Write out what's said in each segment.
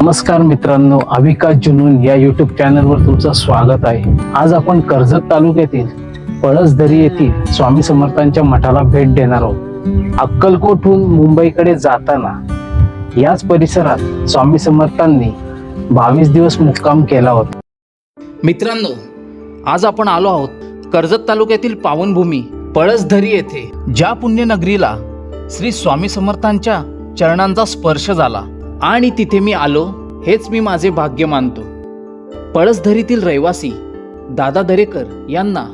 नमस्कार मित्रांनो अविका जुनून या युट्यूब चॅनलवर तुमचं स्वागत आहे. आज आपण कर्जत तालुक्यातील पळसदरी येथील स्वामी समर्थांच्या मठाला भेट देणार आहोत. अक्कलकोटहून मुंबईकडे जाताना याच परिसरात स्वामी समर्थांनी बावीस दिवस मुक्काम केला होता. मित्रांनो आज आपण आलो आहोत कर्जत तालुक्यातील पावनभूमी पळसधरी येथे. ज्या पुण्यनगरीला श्री स्वामी समर्थांच्या चरणांचा स्पर्श झाला. आणि तिथे मी आलो हेच मी माझे भाग्य मानतो. पळसधरीतील रहिवासी दादा दरेकर यांना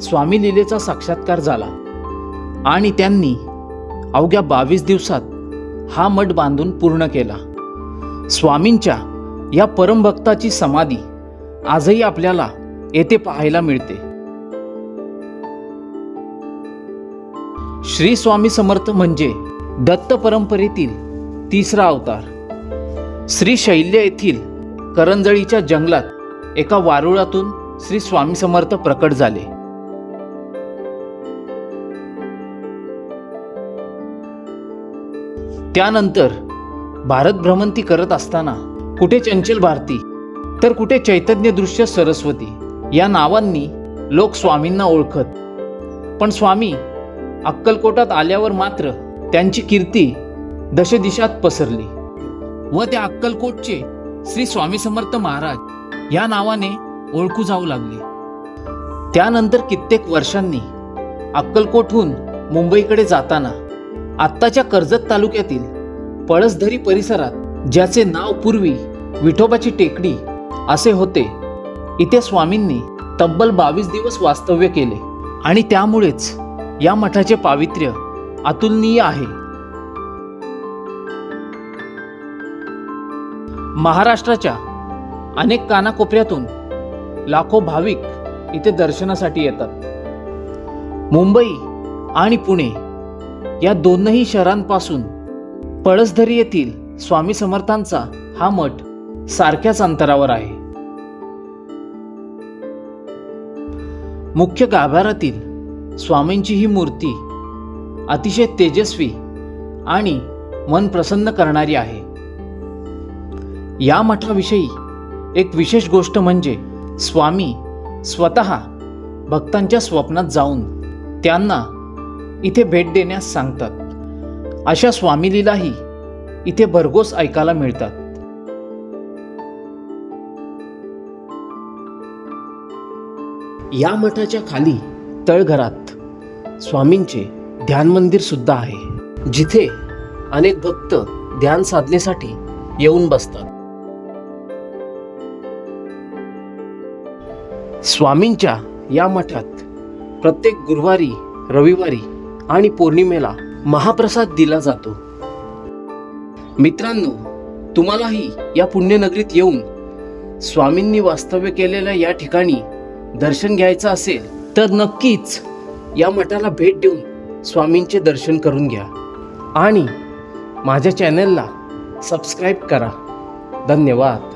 स्वामी लीलेचा साक्षात्कार झाला. आणि त्यांनी अवघ्या बावीस दिवसात हा मठ बांधून पूर्ण केला. स्वामींच्या या परमभक्ताची समाधी आजही आपल्याला येथे पाहायला मिळते. श्री स्वामी समर्थ म्हणजे दत्त परंपरेतील तिसरा अवतार. श्री शैल्य येथील करंजळीच्या जंगलात एका वारुळातून श्री स्वामी समर्थ प्रकट झाले. त्यानंतर भारत भ्रमंती करत असताना कुठे चंचल भारती तर कुठे चैतन्य दृश्य सरस्वती या नावांनी लोक स्वामींना ओळखत. पण स्वामी अक्कलकोटात आल्यावर मात्र त्यांची कीर्ती दशदिशात पसरली. व त्या अक्कलकोटचे श्री स्वामी समर्थ महाराज या नावाने ओळखू जाऊ लागले. त्यानंतर कित्येक वर्षांनी अक्कलकोटहून मुंबईकडे जाताना आत्ताच्या कर्जत तालुक्यातील पळसधरी परिसरात ज्याचे नाव पूर्वी विठोबाची टेकडी असे होते इथे स्वामींनी तब्बल बावीस दिवस वास्तव्य केले. आणि त्यामुळेच या मठाचे पावित्र्य अतुलनीय आहे. महाराष्ट्राच्या अनेक कानाकोपऱ्यातून लाखो भाविक इथे दर्शनासाठी येतात. मुंबई आणि पुणे या दोनही शहरांपासून पळसधरी येथील स्वामी समर्थांचा हा मठ सारख्याच अंतरावर आहे. मुख्य गाभाऱ्यातील स्वामींची ही मूर्ती अतिशय तेजस्वी आणि मन प्रसन्न करणारी आहे. या मठाविषयी एक विशेष गोष्ट म्हणजे स्वामी स्वतः भक्तांच्या स्वप्नात जाऊन त्यांना इथे भेट देण्यास सांगतात. अशा स्वामीलीलाही इथे भरघोस ऐकायला मिळतात. या मठाच्या खाली तळघरात स्वामींचे ध्यान मंदिर सुद्धा आहे. जिथे अनेक भक्त ध्यान साधनेसाठी येऊन बसतात. स्वामींच्या या मठात प्रत्येक गुरुवारी रविवारी आणि पौर्णिमेला महाप्रसाद दिला जातो. मित्रांनो तुम्हालाही या पुण्यनगरीत येऊन स्वामींनी वास्तव्य केलेल्या या ठिकाणी दर्शन घ्यायचं असेल तर नक्कीच या मठाला भेट देऊन स्वामींचे दर्शन करून घ्या. आणि माझ्या चॅनलला सबस्क्राईब करा. धन्यवाद.